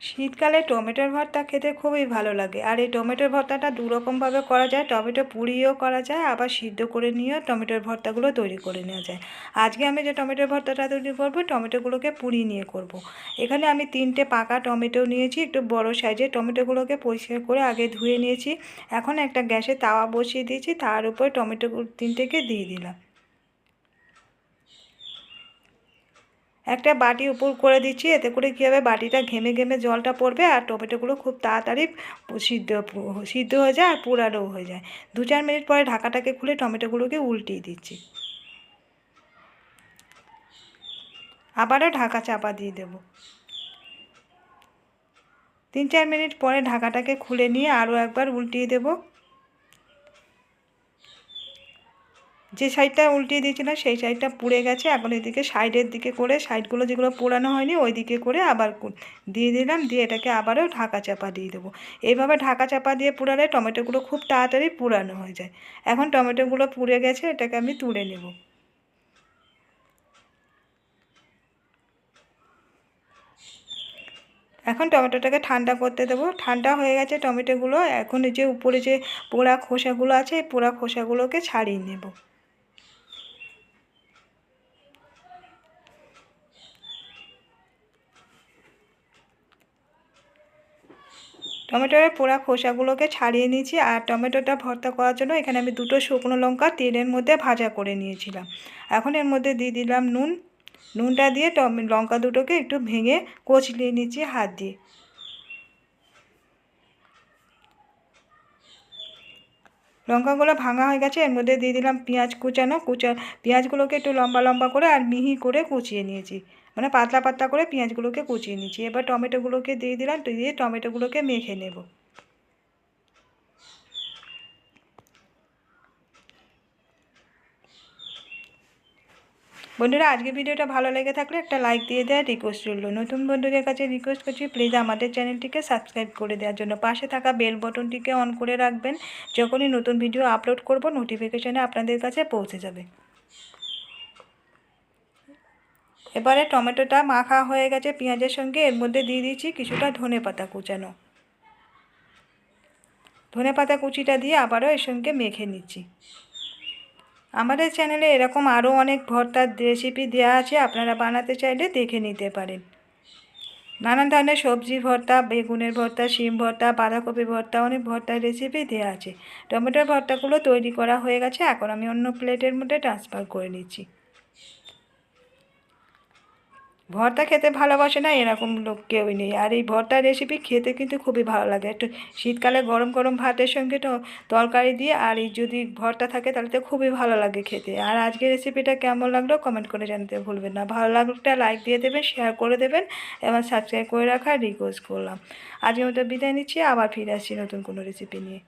শীতকালে টমেটোর ভর্তা খেতে খুবই ভালো লাগে। আর এই টমেটোর ভর্তাটা দুরকমভাবে করা যায়, টমেটো পুড়িয়েও করা যায়, আবার সিদ্ধ করে নিয়েও টমেটোর ভর্তাগুলো তৈরি করে নেওয়া যায়। আজকে আমি যে টমেটোর ভর্তাটা তৈরি করব, টমেটোগুলোকে পুড়িয়ে নিয়ে করব। এখানে আমি তিনটে পাকা টমেটো নিয়েছি, একটু বড় সাইজের টমেটোগুলোকে পরিষ্কার করে আগে ধুয়ে নিয়েছি। এখন একটা গ্যাসে তাওয়া বসিয়ে দিয়েছি, তার উপর টমেটো তিনটেকে দিয়ে দিলাম। একটা বাটি উপর করে দিচ্ছি, এতে করে কী হবে? বাটিটা ঘেমে ঘেমে জলটা পড়বে আর টমেটোগুলো খুব তাড়াতাড়ি সিদ্ধ সিদ্ধ হয়ে যায় আর পুরানো হয়ে যায়। দু চার মিনিট পরে ঢাকাটাকে খুলে টমেটোগুলোকে উল্টিয়ে দিচ্ছি। আবারও ঢাকা চাপা দিয়ে দেব। তিন চার মিনিট পরে ঢাকাটাকে খুলে নিয়ে আরও একবার উল্টিয়ে দেবো। যে সাইডটা উল্টিয়ে দিয়েছিলাম, সেই সাইডটা পুড়ে গেছে। এখন এদিকে সাইডের দিকে করে সাইডগুলো যেগুলো পোড়ানো হয়নি ওই দিকে করে আবার দিয়ে দিলাম, দিয়ে এটাকে আবারও ঢাকা চাপা দিয়ে দেবো। এইভাবে ঢাকা চাপা দিয়ে পুরালে টমেটোগুলো খুব তাড়াতাড়ি পুরানো হয়ে যায়। এখন টমেটোগুলো পুড়ে গেছে, এটাকে আমি তুলে নেব। এখন টমেটোটাকে ঠান্ডা করতে দেবো। ঠান্ডা হয়ে গেছে টমেটোগুলো এখন যে উপরে যে পোড়া খোসাগুলো আছে এই পোড়া খোসাগুলোকে ছাড়িয়ে নেব। টমেটোর পোড়া খোসাগুলোকে ছাড়িয়ে নিয়েছি আর টমেটোটা ভর্তা করার জন্য এখানে আমি দুটো শুকনো লঙ্কা তেলের মধ্যে ভাজা করে নিয়েছিলাম। এখন এর মধ্যে দিয়ে দিলাম নুন। নুনটা দিয়ে টমে, লঙ্কা দুটোকে একটু ভেঙে কচলিয়ে নিচ্ছি হাত দিয়ে। লঙ্কাগুলো ভাঙা হয়ে গেছে, এর মধ্যে দিয়ে দিলাম পেঁয়াজ কুচানো। কুচা, পেঁয়াজগুলোকে একটু লম্বা লম্বা করে আর মিহি করে কুচিয়ে নিয়েছি। মানে পাতলা পাতলা করে পেঁয়াজগুলোকে কুচিয়ে নিচ্ছি। এবার টমেটোগুলোকে দিয়ে দিলাম, দিয়ে টমেটোগুলোকে মেখে নেব। বন্ধুরা আজকে ভিডিওটা ভালো লেগে থাকলে একটা লাইক দিয়ে দেওয়ার রিকোয়েস্ট রইল। নতুন বন্ধুদের কাছে রিকোয়েস্ট করছি প্লিজ আমাদের চ্যানেলটিকে সাবস্ক্রাইব করে দেওয়ার জন্য। পাশে থাকা বেল বটনটিকে অন করে রাখবেন, যখনই নতুন ভিডিও আপলোড করব নোটিফিকেশানে আপনাদের কাছে পৌঁছে যাবে। এবারে টমেটোটা মাখা হয়ে গেছে, পেঁয়াজের সঙ্গে। এর মধ্যে দিয়ে দিয়েছি কিছুটা ধনে পাতা কুচানো। ধনে পাতা কুচিটা দিয়ে আবারও এর সঙ্গে মেখে নিচ্ছি। আমাদের চ্যানেলে এরকম আরও অনেক ভর্তার রেসিপি দেওয়া আছে, আপনারা বানাতে চাইলে দেখে নিতে পারেন। নানান ধরনের সবজি ভর্তা, বেগুনের ভর্তা, শিম ভর্তা, বাঁধাকপি ভর্তা, অনেক ভর্তার রেসিপি দেওয়া আছে। টমেটোর ভর্তাগুলো তৈরি করা হয়ে গেছে, এখন আমি অন্য প্লেটের মধ্যে ট্রান্সফার করে নিচ্ছি। ভর্তা খেতে ভালোবাসে না, এরকম লোক কেউই নেই। আর এই ভর্তার রেসিপি খেতে কিন্তু খুবই ভালো লাগে। একটু শীতকালে গরম গরম ভাতের সঙ্গে তরকারি দিয়ে, আর এই যদি ভর্তা থাকে তাহলে তো খুবই ভালো লাগে খেতে। আর আজকের রেসিপিটা কেমন লাগল কমেন্ট করে জানতে ভুলবেন না। ভালো লাগলে লাইক দিয়ে দেবেন শেয়ার করে দেবেন, এবং সাবস্ক্রাইব করে রাখার রিকোয়েস্ট করলাম। আজকের মতো বিদায় নিচ্ছি, আবার ফিরে আসছি নতুন কোনো রেসিপি নিয়ে।